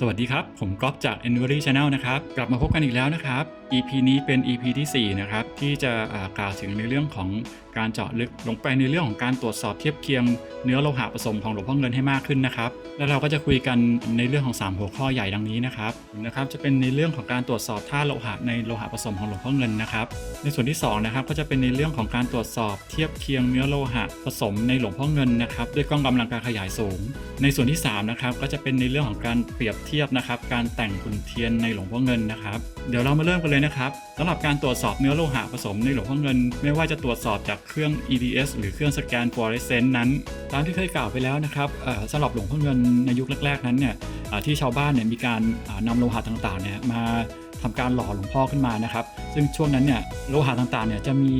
สวัสดีครับ ผมก๊อฟจาก e n v e r y Channel นะครับ กลับมาพบกันอีกแล้วนะครับ EP นี้เป็น EP ที่ 4 นะครับ ที่จะกล่าวถึงในเรื่องของการเจาะลึกลงไปในเรื่องของการตรวจสอบเทียบเคียงเนื้อโลหะผสมของหลวงพ่อเงินให้มากขึ้นนะครับ แล้วเราก็จะคุยกันในเรื่องของ 3 หัวข้อใหญ่ดังนี้นะครับนะครับจะเป็นในเรื่องของการตรวจสอบธาตุโลหะในโลหะผสมของหลวงพ่อเงินนะครับ ในส่วนที่2นะครับก็จะเป็นในเรื่องของการตรวจสอบเทียบเคียงเนื้อโลหะผสมในหลวงพ่อเงินนะครับด้วยกล้องกำลังการขยายสูง ในส่วนที่3นะครับก็จะเป็นในเรื่องของการเปรียบเทียบนะครับการแต่งขุนเทียนในหลวงพ่อเงินนะครับ เดี๋ยวเรามาเริ่มกันเลยนะครับสำหรับการตรวจสอบเนื้อโลหะผสมในหลวงพ่อเงิน ไม่ว่าจะตรวจสอบจากเครื่อง EDS หรือเครื่องสแกนฟลูออเรสเซนต์นั้น ตามที่เคยกล่าวไปแล้วนะครับสำหรับหลวงพ่อเงินในยุคแรกๆนั้นเนี่ยที่ชาวบ้านเนี่ยมีการนำนำโลหะต่างๆเนี่ยมา ทำการหล่อหลวงพ่อขึ้นมานะครับ ซึ่งช่วงนั้นเนี่ยโลหะต่างๆเนี่ยจะมี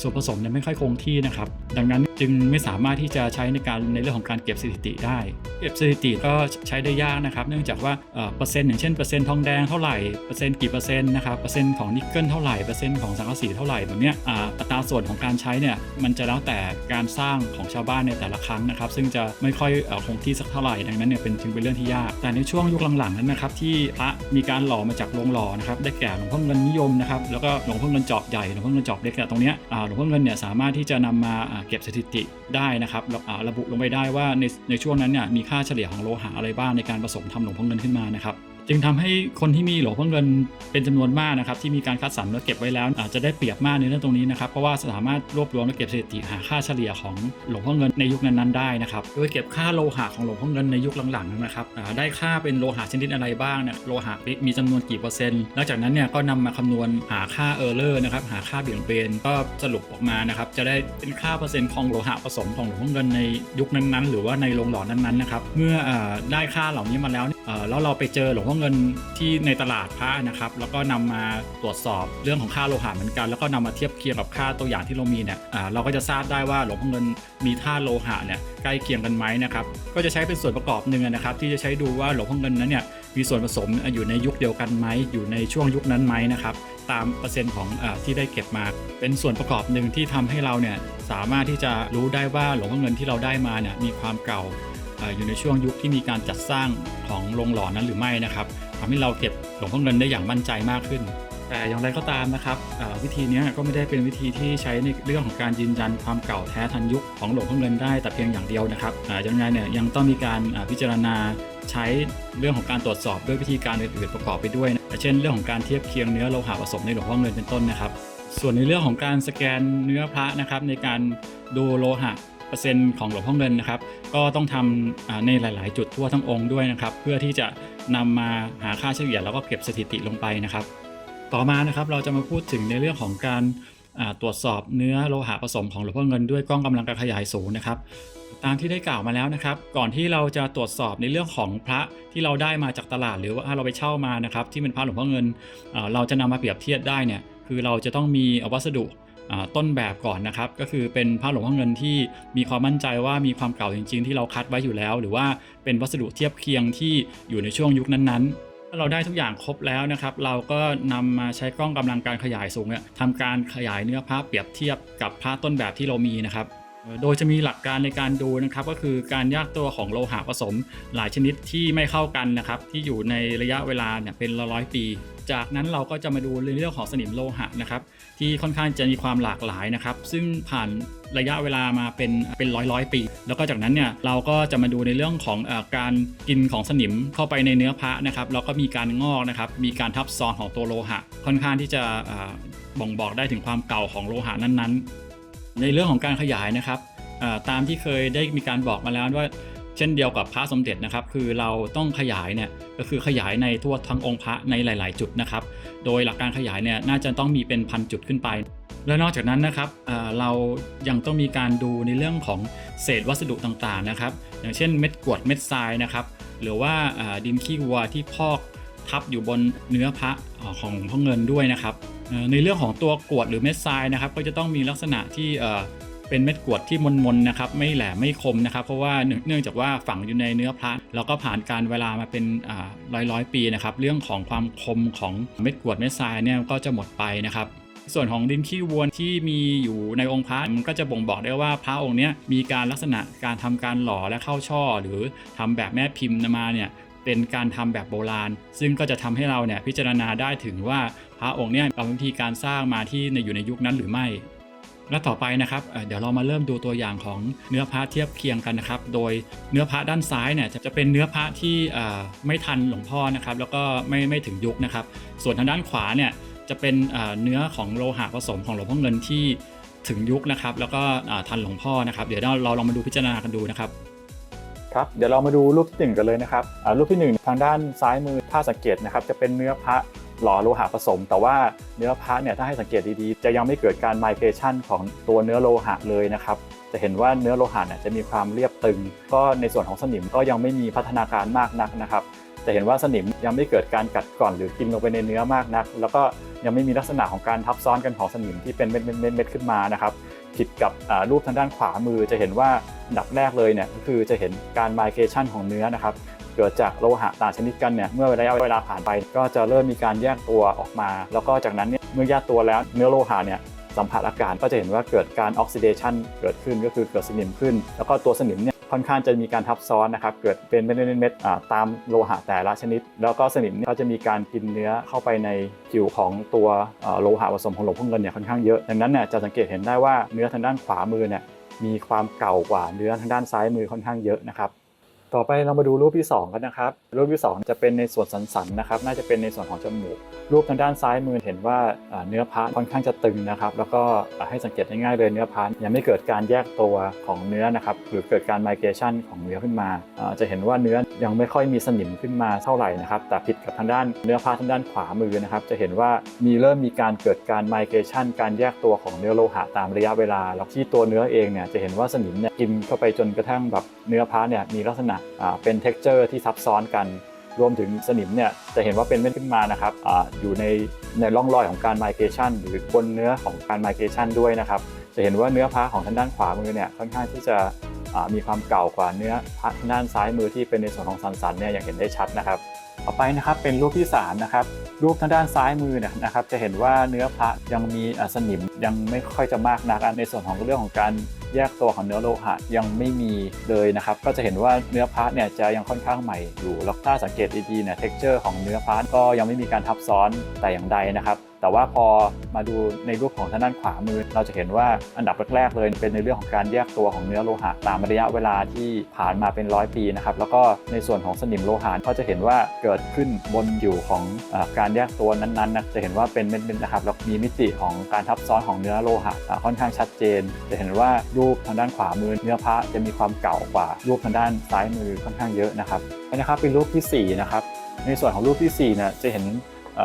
ส่วนผสมเนี่ยไม่ค่อยคงที่นะครับ ดังนั้นจึงไม่สามารถที่จะใช้ในการในเรื่องของการเก็บสถิติได้ เก็บสถิติก็ใช้ได้ยากนะครับ เนื่องจากว่าเปอร์เซ็นต์อย่างเช่นเปอร์เซ็นต์ทองแดงเท่าไหร่เปอร์เซ็นต์กี่เปอร์เซ็นต์นะครับเปอร์เซ็นต์ของนิกเกิลเท่าไหร่เปอร์เซ็นต์ของสังกะสีเท่าไหร่แบบเนี้ยอัตราส่วนของการใช้เนี่ยมันจะแล้วแต่การสร้างของชาวบ้านในแต่ละครั้งนะครับ ซึ่งจะไม่ค่อยอคงที่สักเท่าไหร่ดังนั้นเนี่ยเป็นจึงเป็นเรื่องที่ยาก แต่ในช่วงยุคหลังๆนั้นนะครับที่พระมีการหล่อมาจากโรงหล่อนะครับได้แก่หลวงพ่อเงินนิยมนะครับแล้วก็หลวงพ่อเงินจอบใหญ่หลวงพ่อเงินจอบเล็กเนี่ยตรงนี้หลวงพ่อเงินเนี่ยสามารถที่จะนำมามาเก็บสถิติได้นะครับแล้วอ่าระบุลงไปได้ว่าในในช่วงนั้นเนี่ยมีค่าเฉลี่ยของโลหะอะไรบ้างในการผสมทำหลวงพ่อเงินขึ้นมานะครับ จึงทำให้คนที่มีหลงพ่อเงินเป็นจำนวนมากนะครับที่มีการคัดสรรและเก็บไว้แล้ว อาจจะได้เปรียบมากในเรื่องตรงนี้นะครับเพราะว่าสามารถรวบรวมและเก็บสถิติหาค่าเฉลี่ยของหลงพ่อเงินในยุคนั้นๆได้นะครับโดยเก็บค่าโลหะของหลงพ่อเงินในยุคหลังๆนะครับได้ค่าเป็นโลหะชนิดอะไรบ้างเนี่ยโลหะมีจำนวนกี่เปอร์เซ็นต์หลังจากนั้นเนี่ยก็นำมาคำนวณหาค่าเออร์เลอร์นะครับหาค่าเบี่ยงเบนก็สรุปออกมานะครับจะได้เป็นค่าเปอร์เซ็นต์ของโลหะผสมของหลงพ่อเงินในยุคนั้นๆ หรือว่าในโรงหล่อนั้นๆนะครับเมื่อได้ค่าเหล่านี้มาแล้วแล้วเราไปเจอหลพ่อเงินที่ในตลาดพระนะครับ แล้วก็นำมาตรวจสอบเรื่องของค่าโลหะเหมือนกัน แล้วก็นำมาเทียบเคียงกับค่าตัวอย่างที่เรามีเนี่ยเราก็จะทราบได้ว่าหลวงพ่อเงินมีธาตุโลหะเนี่ยใกล้เคียงกันไหมนะครับ ก็จะใช้เป็นส่วนประกอบหนึ่งนะครับ ที่จะใช้ดูว่าหลวงพ่อเงินนั้นเนี่ยมีส่วนผสมอยู่ในยุคเดียวกันไหมอยู่ในช่วงยุคนั้นไหมนะครับตามเปอร์เซ็นต์ของอที่ได้เก็บมา เป็นส่วนประกอบหนึ่งที่ทำให้เราเนี่ยสามารถที่จะรู้ได้ว่าหลวงพ่อเงินที่เราได้มาเนี่ยมีความเก่า อยู่ในช่วงยุคที่มีการจัดสร้างของโรงหล่อนั้นหรือไม่นะครับทำให้เราเก็บหลวงพ่อเงินได้อย่างมั่นใจมากขึ้น แต่อย่างไรก็ตามนะครับวิธีนี้ก็ไม่ได้เป็นวิธีที่ใช้ในเรื่องของการยืนยันความเก่าแท้ทันยุคของหลวงพ่อเงินได้แต่เพียงอย่างเดียวนะครับอ่ายังไงเนี่ยยังต้องมีการพิจารณาใช้เรื่องของการตรวจสอบด้วยวิธีการอื่นๆประกอบไปด้วยนะเช่น เรื่องของการเทียบเคียงเนื้อโลหะผสมในหลวงพ่อเงินเป็นต้นนะครับ ส่วนในเรื่องของการสแกนเนื้อพระนะครับในการดูโลหะ เปอร์เซ็นต์ของหลวงพ่อเงินนะครับ ก็ต้องทำในหลาย ๆ จุดทั่วทั้งองค์ด้วยนะครับ เพื่อที่จะนำมาหาค่าเฉลี่ยแล้วก็เก็บสถิติลงไปนะครับ ต่อมานะครับเราจะมาพูดถึงในเรื่องของการตรวจสอบเนื้อโลหะผสมของหลวงพ่อเงินด้วยกล้องกำลังการขยายสูงนะครับ ตามที่ได้กล่าวมาแล้วนะครับ ก่อนที่เราจะตรวจสอบในเรื่องของพระที่เราได้มาจากตลาดหรือว่าเราไปเช่ามานะครับ ที่เป็นพระหลวงพ่อเงิน เราจะนำมาเปรียบเทียบได้เนี่ยคือเราจะต้องมีวัสดุ ต้นแบบก่อนนะครับ ก็คือเป็นผ้าหลวงพ่อเงินที่มีความมั่นใจว่ามีความเก่าจริง ๆ ที่เราคัดไว้อยู่แล้ว หรือว่าเป็นวัสดุเทียบเคียงที่อยู่ในช่วงยุคนั้นๆถ้าเราได้ทุกอย่างครบแล้วนะครับ เราก็นำมาใช้กล้องกำลังการขยายสูงเนี่ยทำการขยายเนื้อผ้าเปรียบเทียบกับผ้าต้นแบบที่เรามีนะครับ โดยจะมีหลักการในการดูนะครับก็คือการแยกตัวของโลหะผสม หลายชนิดที่ไม่เข้ากันนะครับที่อยู่ในระยะเวลาเนี่ยเป็นร้อยปี จากนั้นเราก็จะมาดูเรื่องของสนิมโลหะนะครับที่ค่อนข้างจะมีความหลากหลายนะครับ ซึ่งผ่านระยะเวลามาเป็นเป็นร้อยร้อยปี แล้วก็จากนั้นเนี่ยเราก็จะมาดูในเรื่องของอการกินของสนิมเข้าไปในเนื้อพระนะครับแล้วก็มีการงอกนะครับมีการทับซ้อนของตัวโลหะ ค่อนข้างที่จะบ่งบอกได้ถึงความเก่าของโลหะนั้นๆ ในเรื่องของการขยายนะครับตามที่เคยได้มีการบอกมาแล้วว่าเช่นเดียวกับพระสมเด็จนะครับ คือเราต้องขยายเนี่ยก็คือขยายในทั่วทั้งองค์พระในหลาย ๆ จุดนะครับ โดยหลักการขยายเนี่ยน่าจะต้องมีเป็นพันจุดขึ้นไป และนอกจากนั้นนะครับเรายังต้องมีการดูในเรื่องของเศษวัสดุต่าง ๆ นะครับ อย่างเช่นเม็ดกรวดเม็ดทรายนะครับ หรือว่าดินขี้วัวที่พอกทับอยู่บนเนื้อพระของพ่อเงินด้วยนะครับ ในเรื่องของตัวกรวดหรือเม็ดทรายนะครับก็จะต้องมีลักษณะที่เป็นเม็ดกรวดที่มนๆนะครับไม่แหลมไม่คมนะครับ เพราะว่าเนื่องจากว่าฝังอยู่ในเนื้อพระแล้วก็ผ่านการเวลามาเป็นร้อยร้อยปีนะครับเรื่องของความคมของเม็ดกรวดเม็ดทรายเนี่ยก็จะหมดไปนะครับส่วนของดินขี้วัวที่มีอยู่ในองค์พระมันก็จะบ่งบอกได้ว่าพระองค์เนี้ยมีการลักษณะการทำการหล่อและเข้าช่อ หรือทำแบบแม่พิมพ์มาเนี่ยเป็นการทำแบบโบราณ ซึ่งก็จะทำให้เราเนี่ยพิจารณาได้ถึงว่า พระองค์เนี่ยเอาวิธีการสร้างมาที่ในอยู่ในยุคนั้นหรือไม่ และต่อไปนะครับเดี๋ยวเรามาเริ่มดูตัวอย่างของเนื้อพระเทียบเคียงกันนะครับ โดยเนื้อพระด้านซ้ายเนี่ยจะเป็นเนื้อพระที่ไม่ทันหลวงพ่อนะครับ แล้วก็ไม่ไม่ถึงยุคนะครับ ส่วนทางด้านขวาเนี่ยจะเป็นเนื้อของโลหะผสมของหลวงพ่อเงินที่ถึงยุคนะครับ แล้วก็ทันหลวงพ่อนะครับ เดี๋ยวเราลองมาดูพิจารณากันดูนะครับครับเดี๋ยวเรามาดูรูปที่หนึ่งกันเลยนะครับรูปที่หนึ่งทางด้านซ้ายมือถ้าสังเกตนะครับจะเป็นเนื้อพระ หล่อโลหะผสม แต่ว่าเนื้อพระเนี่ยถ้าให้สังเกตดีๆ จะยังไม่เกิดการไมเกรชันของตัวเนื้อโลหะเลยนะครับจะเห็นว่าเนื้อโลหะเนี่ยจะมีความเรียบตึง ก็ในส่วนของสนิมก็ยังไม่มีพัฒนาการมากนักนะครับจะเห็นว่าสนิมยังไม่เกิดการกัดกร่อนหรือกินลงไปในเนื้อมากนัก แล้วก็ยังไม่มีลักษณะของการทับซ้อนกันของสนิมที่เป็นเม็ดๆเม็ดขึ้นมานะครับผิดกับรูปทางด้านขวามือจะเห็นว่าอันดับแรกเลยเนี่ยก็คือจะเห็นการไมเกรชันของเนื้อนะครับ เกิดจากโลหะต่างชนิดกันเนี่ยเมื่อระยะเวลาผ่านไป ก็จะเริ่มมีการแยกตัวออกมา แล้วก็จากนั้นเนี่ยเมื่อแยกตัวแล้วเนื้อโลหะเนี่ยสัมผัสอากาศก็จะเห็นว่าเกิดการออกซิเดชันเกิดขึ้นก็คือเกิดสนิมขึ้น แล้วก็ตัวสนิมเนี่ยค่อนข้างจะมีการทับซ้อนนะครับ เกิดเป็นเม็ดๆๆๆอ่าตามโลหะแต่ละชนิด แล้วก็สนิมเนี่ยก็จะมีการกินเนื้อเข้าไปในผิวของตัวโลหะผสมของหลวงพ่อเงินเนี่ยค่อนข้างเยอะ ดังนั้นเนี่ยจะสังเกตเห็นได้ว่าเนื้อทางด้านขวามือเนี่ยมีความเก่ากว่าเนื้อทางด้านซ้ายมือค่อนข้างเยอะนะครับ ต่อไปเรามาดูรูปที่ 2 กันนะครับ รูปที่ 2 จะเป็นในส่วนสันๆนะครับ น่าจะเป็นในส่วนของจมูก รูปทางด้านซ้ายมือเห็นว่าเนื้อพระค่อนข้างจะตึงนะครับ แล้วก็ให้สังเกตง่ายๆเลยเนื้อพระยังไม่เกิดการแยกตัวของเนื้อนะครับ หรือเกิดการไมเกรชันของเนื้อขึ้นมา จะเห็นว่าเนื้อยังไม่ค่อยมีสนิมขึ้นมาเท่าไหร่นะครับ แต่ผิดกับทางด้านเนื้อพระทางด้านขวามือนะครับ จะเห็นว่ามีเริ่มมีการเกิดการไมเกรชันการแยกตัวของเนื้อโลหะตามระยะเวลา แล้วที่ตัวเนื้อเองเนี่ยจะเห็นว่าสนิมเนี่ยกินเข้าไปจนกระทั่งแบบเนื้อพระเนี่ยมีลักษณะเป็น t e x t อร์ที่ซับซ้อนกัน รวมถึงสนิมเนี่ยจะเห็นว่าเป็นเม็ดขึ้นมานะครับออยู่ในในร่องรอยของการไมเกชันหรือบนเนื้อของการไมเกชันด้วยนะครับ จะเห็นว่าเนื้อพระของทางด้านขวามือเนี่ยค่อนข้างที่จะมีความเก่ากว่าเนื้อพระทางด้านซ้ายมือที่เป็นในส่วนของสันๆเนี่ยอย่างเห็นได้ชัดนะครับต่อไปนะครับเป็นรูปที่3นะครับรูปทางด้านซ้ายมือเนี่ยนะครับจะเห็นว่าเนื้อพระยังมีสนิมยังไม่ค่อยจะมากนักในส่วนของเรื่องของการ แยกตัวของเนื้อโลหะยังไม่มีเลยนะครับ ก็จะเห็นว่าเนื้อพระเนี่ยจะยังค่อนข้างใหม่อยู่ แล้วถ้าสังเกตดีๆเนี่ยเท็กเจอร์ของเนื้อพระก็ยังไม่มีการทับซ้อนแต่อย่างใดนะครับ แต่ว่าพอมาดูในรูปของทางด้านขวามือ เราจะเห็นว่าอันดับแรกๆเลยเป็นในเรื่องของการแยกตัวของเนื้อโลหะตามระยะเวลาที่ผ่านมาเป็นร้อยปีนะครับแล้วก็ในส่วนของสนิมโลหะก็จะเห็นว่าเกิดขึ้นบนอยู่ของอการแยกตัวนั้นๆนะจะเห็นว่าเป็นเม็ดๆนะครับแล้วมีมิติของการทับซ้อนของเนื้อโลหะค่อนข้างชัดเจน จะเห็นว่ารูปทางด้านขวามือเนื้อพระจะมีความเก่ากว่ารูปทางด้านซ้ายมือค่อนข้างเยอะนะครับนนี้นะครับเป็นรูปที่สี่นะครับในส่วนของรูปที่สี่เนี่ยจะเห็น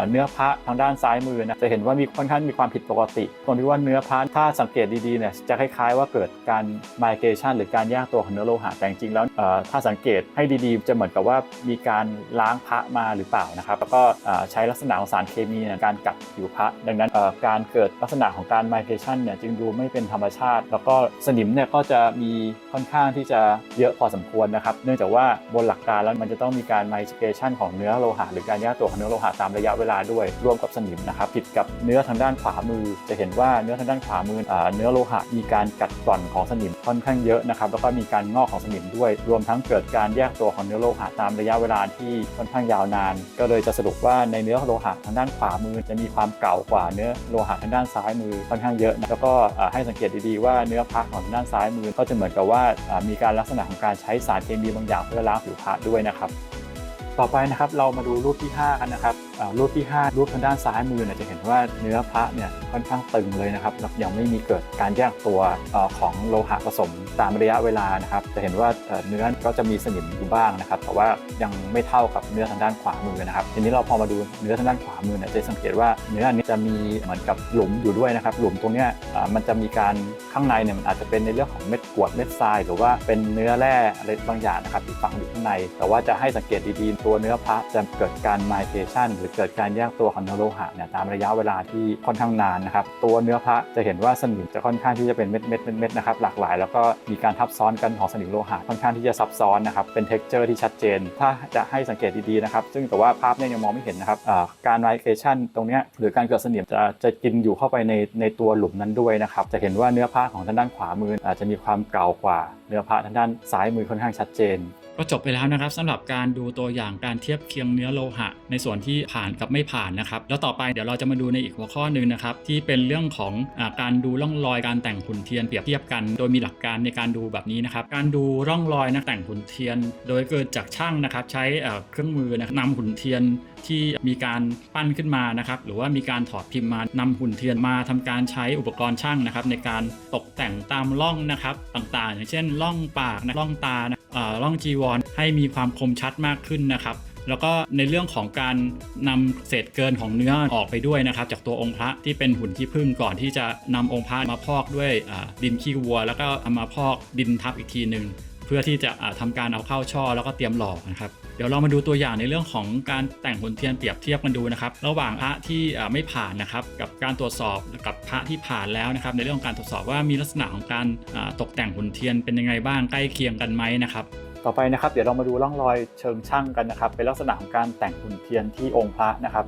เนื้อพระทางด้านซ้ายมือนะจะเห็นว่ามีค่อนข้างมีความผิดปกติ ตรงที่ว่าเนื้อพระถ้าสังเกตดีๆเนี่ยจะคล้ายๆว่าเกิดการไมเกรชันหรือการแยกตัวของเนื้อโลหะแต่จริงๆแล้วถ้าสังเกตให้ดีๆ จะเหมือนกับว่ามีการล้างพระมาหรือเปล่านะครับแล้วก็ใช้ลักษณะของสารเคมีในการกัดผิวพระ ดังนั้นการเกิดลักษณะของการไมเกรชันเนี่ยจึงดูไม่เป็นธรรมชาติ แล้วก็สนิมเนี่ยก็จะมีค่อนข้างที่จะเยอะพอสมควรนะครับ เนื่องจากว่าบนหลักการแล้วมันจะต้องมีการไมเกรชันของเนื้อโลหะหรือการแยกตัวของเนื้อโลหะตามระยะเวลาด้วยรวมกับสนิมนะครับผิดกับเนื้อทางด้านขวามือ จะเห็นว่าเนื้อทางด้านขวามืออเนื้อโลหะมีการกัดกร่อนของสนิมค่อนข้างเยอะนะครับแล้วก็มีการงอกของสนิมด้วย รวมทั้งเกิดการแยกตัวของเนื้อโลหะตามระยะเวลาที่ค่อนข้างยาวนาน ก็เลยจะสรุปว่าในเนื้อโลหะทางด้านขวามือ จะมีความเก่ากว่าเนื้อโลหะทางด้านซ้ายมือค่อนข้างเยอะนะแล้วก็ให้สังเกตดีๆว่าเนื้อพระของทางด้านซ้ายมือ ก็จะเหมือนกับว่ามีการลักษณะของการใช้สารเคมีบางอย่างเพื่อล้างผิวพระด้วยนะครับ ต่อไปนะครับเรามาดูรูปที่ 5 กันนะครับรูปที่ 5 รูปทางด้านซ้ายมือเนี่ยจะเห็นว่าเนื้อพระเนี่ยค่อนข้างตึงเลยนะครับยังไม่มีเกิดการแยกตัวของโลหะผสมตามระยะเวลานะครับจะเห็นว่าเนื้อก็จะมีสนิมอยู่บ้างนะครับ แต่ว่ายังไม่เท่ากับเนื้อทางด้านขวามือนะครับ ทีนี้เราพอมาดูเนื้อทางด้านขวามือเนี่ยจะสังเกตว่าเนื้อันนี้จะมีเหมือนกับหลุมอยู่ด้วยนะครับ หลุมตรงนี้มันจะมีการข้างในเนี่ยมันอาจจะเป็นในเรื่องของเม็ดกรวดเม็ดทราย หรือว่าเป็นเนื้อแร่อะไรบางอย่างนะครับที่ฝังอยู่ข้างใน แต่ว่าจะให้สังเกตดีๆตัวเนื้อพระจะเกิดการไมเกรชันหรือเกิดการแยกตัวของเนื้อโลหะเนี่ยตามระยะเวลาที่ค่อนข้างนานนะครับตัวเนื้อพระจะเห็นว่าสนิมจะค่อนข้างที่จะเป็นเม็ดเม็ดเม็ดเม็ดนะครับหลากหลาย แล้วก็มีการทับซ้อนกันของสนิมโลหะค่อนข้างที่จะซับซ้อนนะครับเป็น t e x t อร์ที่ชัดเจน ถ้าจะให้สังเกตดีๆนะครับซึ่งแต่ว่าภาพเนี่ยยังมองไม่เห็นนะครับการไมเกรชันตรงนี้หรือการเกิดสนิมจะจะกินอยู่เข้าไปในในตัวหลุมนั้นด้วยนะครับจะเห็นว่าเนื้อผ้าของทางด้านขวามืออาจจะมีความเก่ากว่าเนื้อผ้าทางด้านซ้ายมือค่อนข้างชัดเจน ก็จบไปแล้วนะครับสำหรับการดูตัวอย่างการเทียบเคียงเนื้อโลหะ ในส่วนที่ผ่านกับไม่ผ่านนะครับ แล้วต่อไปเดี๋ยวเราจะมาดูในอีกหัวข้อหนึ่งนะครับ ที่เป็นเรื่องของอการดูร่องรอยการแต่งหุ่นเทียนเปรียบเทียบกัน โดยมีหลักการในการดูแบบนี้นะครับ การดูร่องรอยนะแต่งหุ่นเทียน โดยเกิดจากช่างนะครับ ใช้เครื่องมือนะนำหุ่นเทียนที่มีการปั้นขึ้นมานะครับ หรือว่ามีการถอดพิมพ์มานำหุ่นเทียนมาทำการใช้อุปกรณ์ช่างนะครับ ในการตกแต่งตามร่องนะครับต่างๆ อย่างเช่นร่องปากนะร่องตานะ ร่องจีวรให้มีความคมชัดมากขึ้นนะครับ แล้วก็ในเรื่องของการนำเศษเกินของเนื้อออกไปด้วยนะครับ จากตัวองค์พระที่เป็นหุ่นขี้ผึ้งก่อนที่จะนำองค์พระมาพอกด้วยดินขี้วัว แล้วก็เอามาพอกดินทับอีกทีหนึ่งเพื่อที่จะทำทำการเอาเข้าช่อแล้วก็เตรียมหล่อนะครับ เดี๋ยวเรามาดูตัวอย่างในเรื่องของการแต่งหุ่นเทียนเปรียบเทียบกันดูนะครับ ระหว่างพระที่ไม่ผ่านนะครับ กับการตรวจสอบกับพระที่ผ่านแล้วนะครับ ในเรื่องของการตรวจสอบว่ามีลักษณะของการตกแต่งหุ่นเทียนเป็นยังไงบ้างใกล้เคียงกันไหมนะครับ ต่อไปนะครับเดี๋ยวเรามาดูร่องรอยเชิงช่างกันนะครับ เป็นลักษณะของการแต่งหุ่นเทียนที่องค์พระนะครับ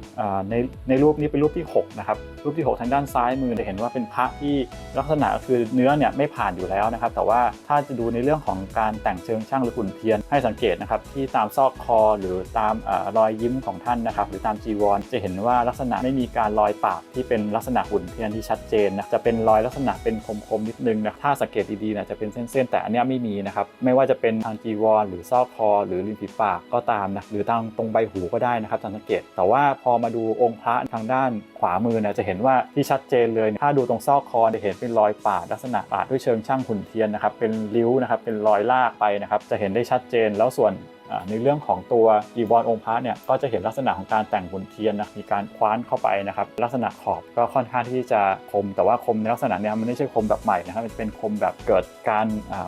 ในในรูปนี้เป็นรูปที่6นะครับรูปที่ 6 ทางด้านซ้ายมือจะเห็นว่าเป็นพระที่ลักษณะคือเนื้อเนี่ยไม่ผ่านอยู่แล้วนะครับ แต่ว่าถ้าจะดูในเรื่องของการแต่งเชิงช่างหรือหุ่นเทียนให้สังเกตนะครับที่ตามซอกคอหรือตามอรอยยิ้มของท่านนะครับหรือตามจีวร จะเห็นว่าลักษณะไม่มีการรอยปากที่เป็นลักษณะหุ่นเทียนที่ชัดเจนนะจะเป็นรอยลักษณะเป็นคมๆนิดนึงนะถ้าสังเกตดีๆนี่ยจะเป็นเส้นๆแต่อันนี้ไม่มีนะครับไม่ว่าจะเป็นทางจีวร หรือซอกคอ หรือริมฝีปากก็ตามนะหรือทางตรงใบหูก็ได้นะครับทางสังเกต แต่ว่าพอมาดูองค์พระทางด้านขวามือนะจะเห็นว่าที่ชัดเจนเลย ถ้าดูตรงซอกคอจะเห็นเป็นรอยปาดลักษณะปาดด้วยเชิงช่างหุ่นเทียนนะครับเป็นริ้วนะครับเป็นรอยลากไปนะครับจะเห็นได้ชัดเจนแล้วส่วน ในเรื่องของตัวจีวรองค์พระเนี่ยก็จะเห็นลักษณะของการแต่งขุนเทียนนะมีการคว้านเข้าไปนะครับลักษณะขอบก็ค่อนข้างที่จะคม แต่ว่าคมในลักษณะเนี้ยมันไม่ใช่คมแบบใหม่นะครับมันเป็นคมแบบเกิดการ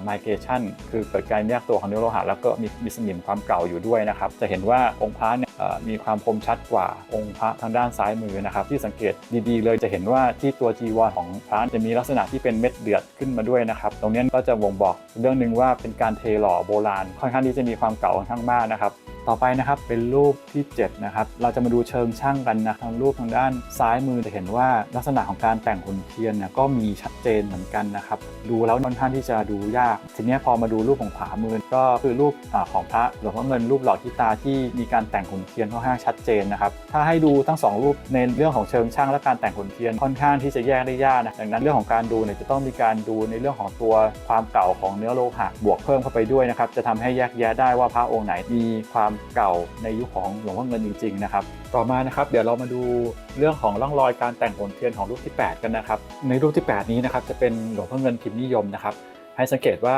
มิเกชันคือเกิดการแยกตัวของเนื้อโลหะแล้วก็มีมีสนิมความเก่าอยู่ด้วยนะครับจะเห็นว่าองค์พระเนี่ย มีความคมชัดกว่าองค์พระทางด้านซ้ายมือนะครับ ที่สังเกตดีๆ เลยจะเห็นว่าที่ตัวจีวรของพระจะมีลักษณะที่เป็นเม็ดเดือดขึ้นมาด้วยนะครับ ตรงนี้ก็จะบ่งบอกเรื่องหนึ่งว่าเป็นการเทหล่อโบราณ ค่อนข้างที่จะมีความเก่าค่อนข้างมากนะครับ ต่อไปนะครับเป็นรูปที่ 7 นะครับ เราจะมาดูเชิงช่างกันนะทางรูปทางด้านซ้ายมือจะเห็นว่าลักษณะของการแต่งหุ่นเทียนเนี่ยก็มีชัดเจนเหมือนกันนะครับ ดูแล้วค่อนข้างที่จะดูยาก ทีนี้พอมาดูรูปของขวามือก็คือรูปอของพระหลวงพ่อเงินรูปหล่อที่ตาที่มีการแต่งหุ่นเทียนค่อนข้างชัดเจนนะครับ ถ้าให้ดูทั้งสองรูปในเรื่องของเชิงช่างและการแต่งหุ่นเทียนค่อนข้างที่จะแยกได้ยากนะดังนั้นเรื่องของการดูเนี่ยจะต้องมีการดูในเรื่องของตัวความเก่าของเนื้อโลหะบวกเพิ่มเข้าไปด้วยนะครับจะทำให้แยกแยะได้ว่าพระองค์ไหนมีความเก่าในยุคของหลวงพ่อเงินจริงๆนะครับต่อมานะครับเดี๋ยวเรามาดูเรื่องของร่องรอยการแต่งหุ่นเทียนของรูปที่ 8 กันนะครับในรูปที่ 8 นี้นะครับจะเป็นหลวงพ่อเงินพิมพ์นิยมนะครับให้สังเกตว่า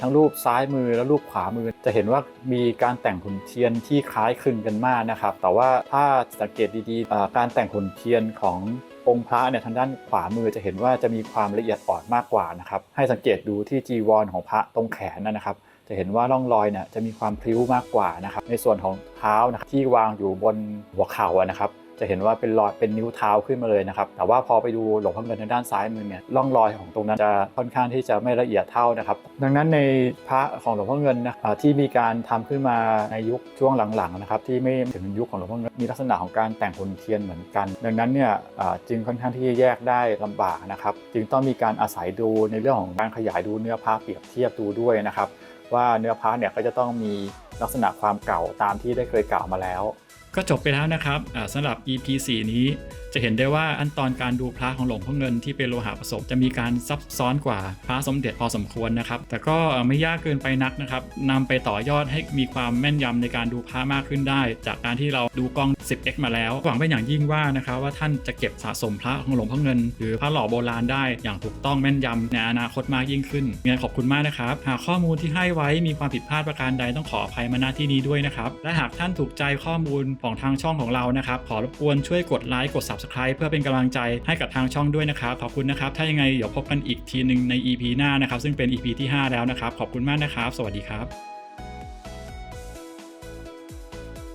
ทั้งรูปซ้ายมือและรูปขวามือ จะเห็นว่ามีการแต่งหุ่นเทียนที่คล้ายคลึงกันมากนะครับ แต่ว่าถ้าสังเกตดีๆ การแต่งหุ่นเทียนขององค์พระเนี่ยทางด้านขวามือจะเห็นว่าจะมีความละเอียดอ่อนมากกว่านะครับให้สังเกตดูที่จีวรของพระตรงแขนนะนะครับ จะเห็นว่าร่องรอยเนี่ยจะมีความพลิ้วมากกว่านะครับ ในส่วนของเท้านะครับที่วางอยู่บนหัวเข่านะครับจะเห็นว่าเป็นรอยเป็นนิ้วเท้าขึ้นมาเลยนะครับ แต่ว่าพอไปดูหลวงพ่อเงินทางด้านซ้ายมือเนี่ยร่องรอยของตรงนั้นจะค่อนข้างที่จะไม่ละเอียดเท่านะครับ ดังนั้นในพระของหลวงพ่อเงินนะที่มีการทำขึ้นมาในยุคช่วงหลังๆนะครับที่ไม่ถึงยุคของหลวงพ่อเงินมีลักษณะของการแต่งหุ่นเทียนเหมือนกัน ดังนั้นเนี่ยจึงค่อนข้างที่จะแยกได้ลำบากนะครับ จึงต้องมีการอาศัยดูในเรื่องของการขยายดูเนื้อพระเปรียบเทียบดูด้วยนะครับ ว่าเนื้อพระเนี่ยก็จะต้องมีลักษณะความเก่าตามที่ได้เคยกล่าวมาแล้ว ก็จบไปแล้วนะครับสำหรับ EP 4 นี้จะเห็นได้ว่าอันตอนการดูพระของหลวงพ่อเงินที่เป็นโลหะผสมจะมีการซับซ้อนกว่าพระสมเด็จพอสมควรนะครับ แต่ก็ไม่ยากเกินไปนักนะครับนำไปต่อยอดให้มีความแม่นยำในการดูพระมากขึ้นได้ จากการที่เราดูกล้อง 10x มาแล้ว หวังเป็นอย่างยิ่งว่านะครับว่าท่านจะเก็บสะสมพระของหลวงพ่อเงิน หรือพระหล่อโบราณได้อย่างถูกต้องแม่นยำในอนาคตมากยิ่งขึ้นยังไงขอบคุณมากนะครับ หากข้อมูลที่ให้ไว้มีความผิดพลาดประการใดต้องขออภัยมาณที่นี้ด้วยนะครับและหากท่านถูกใจข้อมูลของทางช่องของเรานะครับ ขอรบกวนช่วยกดไลค์กด Subscribe เพื่อเป็นกำลังใจให้กับทางช่องด้วยนะครับ ขอบคุณนะครับ ถ้ายังไงเดี๋ยวพบกันอีกทีหนึ่งใน EP หน้านะครับ ซึ่งเป็น EP ที่ 5 แล้วนะครับ ขอบคุณมากนะครับ สวัสดีครับ